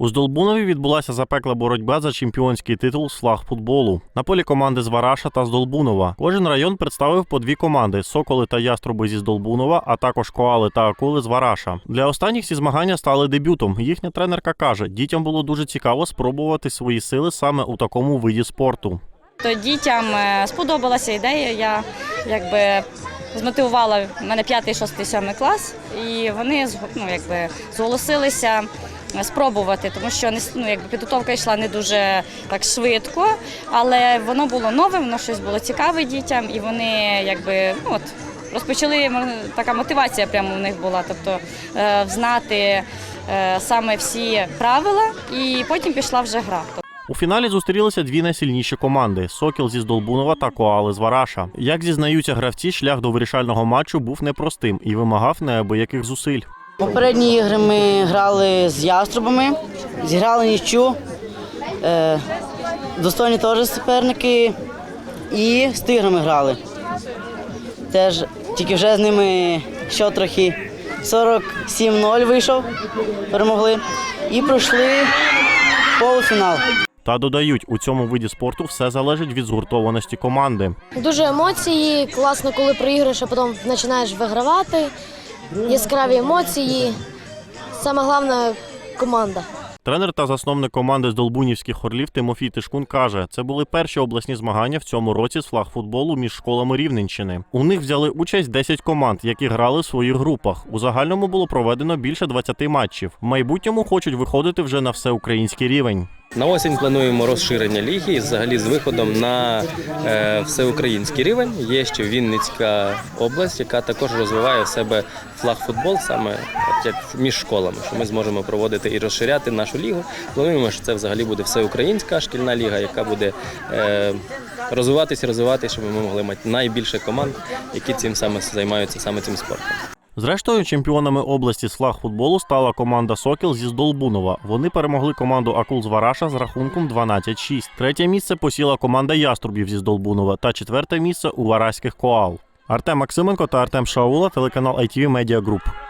У Здолбунові відбулася запекла боротьба за чемпіонський титул з флаг футболу. На полі команди з Вараша та Здолбунова. Кожен район представив по дві команди: Соколи та Яструби зі Здолбунова, а також Коали та Акули з Вараша. Для останніх ці змагання стали дебютом. Їхня тренерка каже, дітям було дуже цікаво спробувати свої сили саме у такому виді спорту. То дітям е, сподобалася ідея. Я якби змотивувала в мене п'ятий, шостий, сьомий клас, і вони ну, якби зголосилися спробувати, тому що ну, якби підготовка йшла не дуже так швидко, але воно було нове, воно щось було цікаве дітям, і вони якби ну, от. Розпочали така мотивація прямо в них була, тобто е, знати е, саме всі правила, і потім пішла вже гра. У фіналі зустрілися дві найсильніші команди Сокіл зі Здолбунова та Коали з Вараша. Як зізнаються гравці, шлях до вирішального матчу був непростим і вимагав неабияких зусиль. Попередні ігри ми грали з яструбами, зіграли нічу. Е, достойні теж суперники. І з тиграми грали. Теж тільки вже з ними що трохи 47-0 вийшов, перемогли. І пройшли полуфінал. Та додають, у цьому виді спорту все залежить від згуртованості команди. Дуже емоції, класно, коли проіграєш, а потім починаєш вигравати. Яскраві емоції. Саме головне команда. Тренер та засновник команди з Долбунівських орлів Тимофій Тишкун каже, це були перші обласні змагання в цьому році з флагфутболу між школами Рівненщини. У них взяли участь 10 команд, які грали в своїх групах. У загальному було проведено більше 20 матчів. В майбутньому хочуть виходити вже на всеукраїнський рівень. На осінь плануємо розширення ліги і взагалі з виходом на е, всеукраїнський рівень. Є ще Вінницька область, яка також розвиває в себе флагфутбол саме як між школами, що ми зможемо проводити і розширяти нашу лігу. Плануємо, що це взагалі буде всеукраїнська шкільна ліга, яка буде е, розвиватися, розвиватися, щоб ми могли мати найбільше команд, які цим саме займаються саме цим спортом. Зрештою, чемпіонами області з флагфутболу стала команда Сокіл зі Здолбунова. Вони перемогли команду Акул з Вараша з рахунком 12-6. Третє місце посіла команда Яструбів зі Здолбунова та четверте місце у Вараських Коал. Артем Максименко та Артем Шаула, телеканал ITV Media Group.